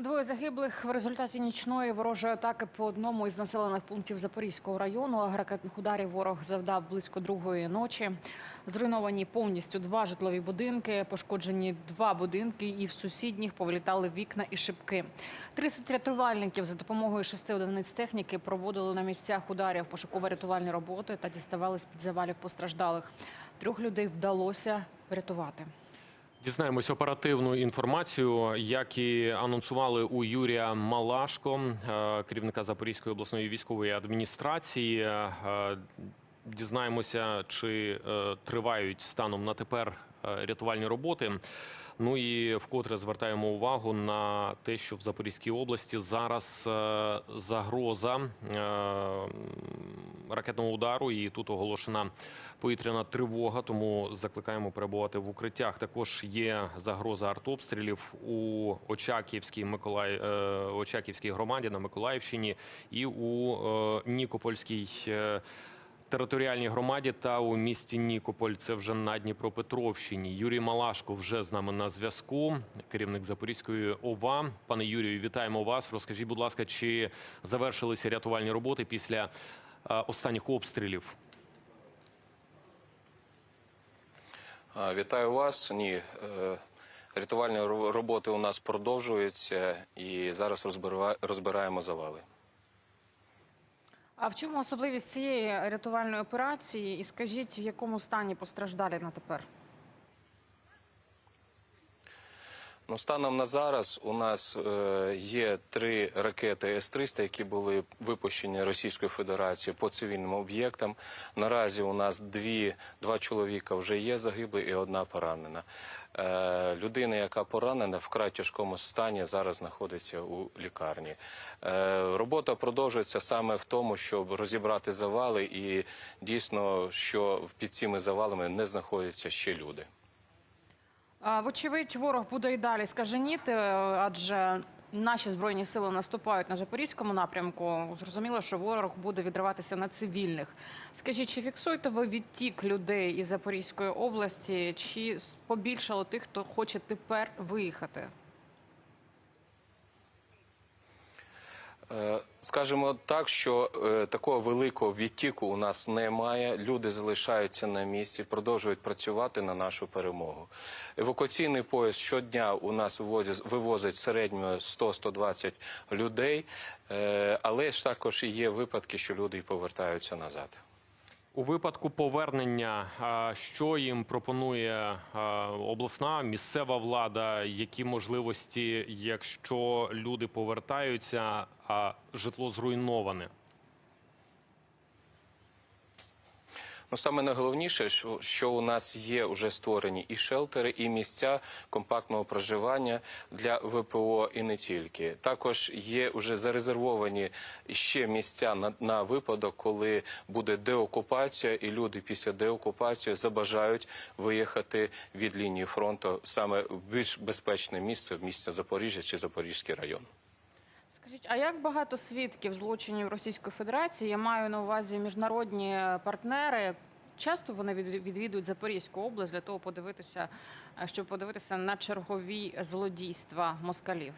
Двоє загиблих в результаті нічної ворожої атаки по одному із населених пунктів Запорізького району. Ракетних ударів ворог завдав близько другої ночі. Зруйновані повністю два житлові будинки, пошкоджені два будинки, і в сусідніх повилітали вікна і шибки. 30 рятувальників за допомогою шести одиниць техніки проводили на місцях ударів пошуково-рятувальні роботи та діставали з під завалів постраждалих. Трьох людей вдалося врятувати. Дізнаємось оперативну інформацію, як і анонсували у Юрія Малашко, е, керівника Запорізької обласної військової адміністрації. Е, Дізнаємося, чи е, тривають станом на тепер рятувальні роботи. Ну і вкотре звертаємо увагу на те, що в Запорізькій області зараз е, загроза е, ракетного удару, і тут оголошена повітряна тривога. Тому закликаємо перебувати в укриттях. Також є загроза артобстрілів у Очаківській Миколаїв е, Очаківській громаді на Миколаївщині і у е, Нікопольській. Територіальній громаді та у місті Нікополь це вже на Дніпропетровщині. Юрій Малашко вже з нами на зв'язку. Керівник Запорізької ОВА. Пане Юрію, вітаємо вас. Розкажіть, будь ласка, чи завершилися рятувальні роботи після е, останніх обстрілів? Вітаю вас. Ні, е, рятувальні роботи у нас продовжуються і зараз розбира- розбираємо завали. А в чому особливість цієї рятувальної операції? І скажіть, в якому стані постраждалі на тепер? Ну, станом на зараз у нас е, є три ракети С-300, які були випущені Російською Федерацією по цивільним об'єктам. Наразі у нас дві, два чоловіка вже є загиблі і одна поранена. Е, людина, яка поранена, в край тяжкому стані зараз знаходиться у лікарні. Е, робота продовжується саме в тому, щоб розібрати завали, і дійсно, що під цими завалами не знаходяться ще люди. Вочевидь, ворог буде і далі скаженіти, адже наші збройні сили наступають на запорізькому напрямку. Зрозуміло, що ворог буде відриватися на цивільних. Скажіть, чи фіксуєте ви відтік людей із Запорізької області, чи побільшало тих, хто хоче тепер виїхати? Скажемо так, що е, такого великого відтіку у нас немає. Люди залишаються на місці, продовжують працювати на нашу перемогу. Евакуаційний поїзд щодня у нас вивозить, вивозить в середньому 100-120 людей, е, але ж також є випадки, що люди і повертаються назад. У випадку повернення, що їм пропонує обласна місцева влада? Які можливості, якщо люди повертаються, а житло зруйноване? Ну, саме найголовніше, що, що у нас є вже створені і шелтери, і місця компактного проживання для ВПО і не тільки. Також є вже зарезервовані ще місця на, на випадок, коли буде деокупація, і люди після деокупації забажають виїхати від лінії фронту саме в більш безпечне місце, в місті Запоріжжя чи Запорізький район. Скажіть, а як багато свідків злочинів Російської Федерації? Я маю на увазі міжнародні партнери. Часто вони відвідують Запорізьку область для того, подивитися, е, щоб подивитися на чергові злодійства москалів.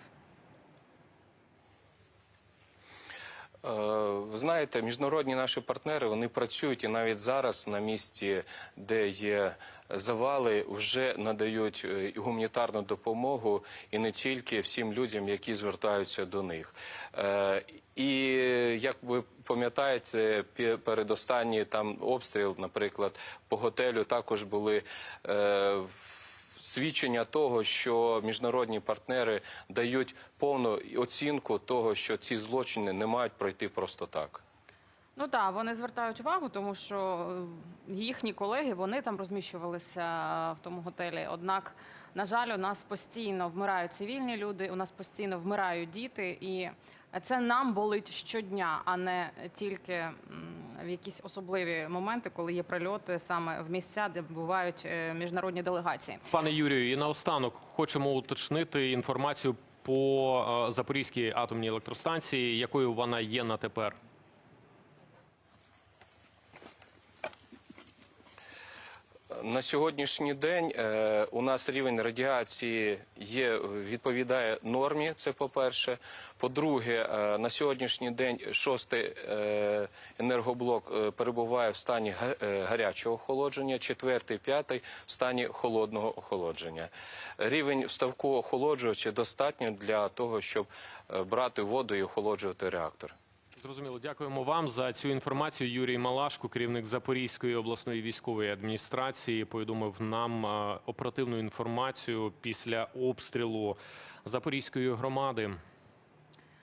Е, Ви знаєте, міжнародні наші партнери вони працюють і навіть зараз на місці, де є завали, вже надають е, гуманітарну допомогу і не тільки всім людям, які звертаються до них. Е, І як ви пам'ятаєте, пе- передостанній там обстріл, наприклад, по готелю також були. Свідчення того, що міжнародні партнери дають повну оцінку того, що ці злочини не мають пройти просто так. Ну так, вони звертають увагу, тому що е, їхні колеги вони там розміщувалися в тому готелі. Однак, на жаль, у нас постійно вмирають цивільні люди, у нас постійно вмирають діти, і це нам болить щодня, а не тільки в якісь особливі моменти, коли є прильоти саме в місця, де бувають е, міжнародні делегації. Пане Юрію, і наостанок хочемо уточнити інформацію по е, Запорізькій атомній електростанції, якою вона є на тепер. На сьогоднішній день е, у нас рівень радіації є, відповідає нормі. Це по-перше. По-друге, е, на сьогоднішній день шостий е, енергоблок е, перебуває в стані га- е, гарячого охолодження, четвертий, п'ятий в стані холодного охолодження. Рівень вставку охолоджувача достатньо для того, щоб е, брати воду і охолоджувати реактор. Зрозуміло, дякуємо вам за цю інформацію. Юрій Малашко, керівник Запорізької обласної військової адміністрації, повідомив нам оперативну інформацію після обстрілу Запорізької громади.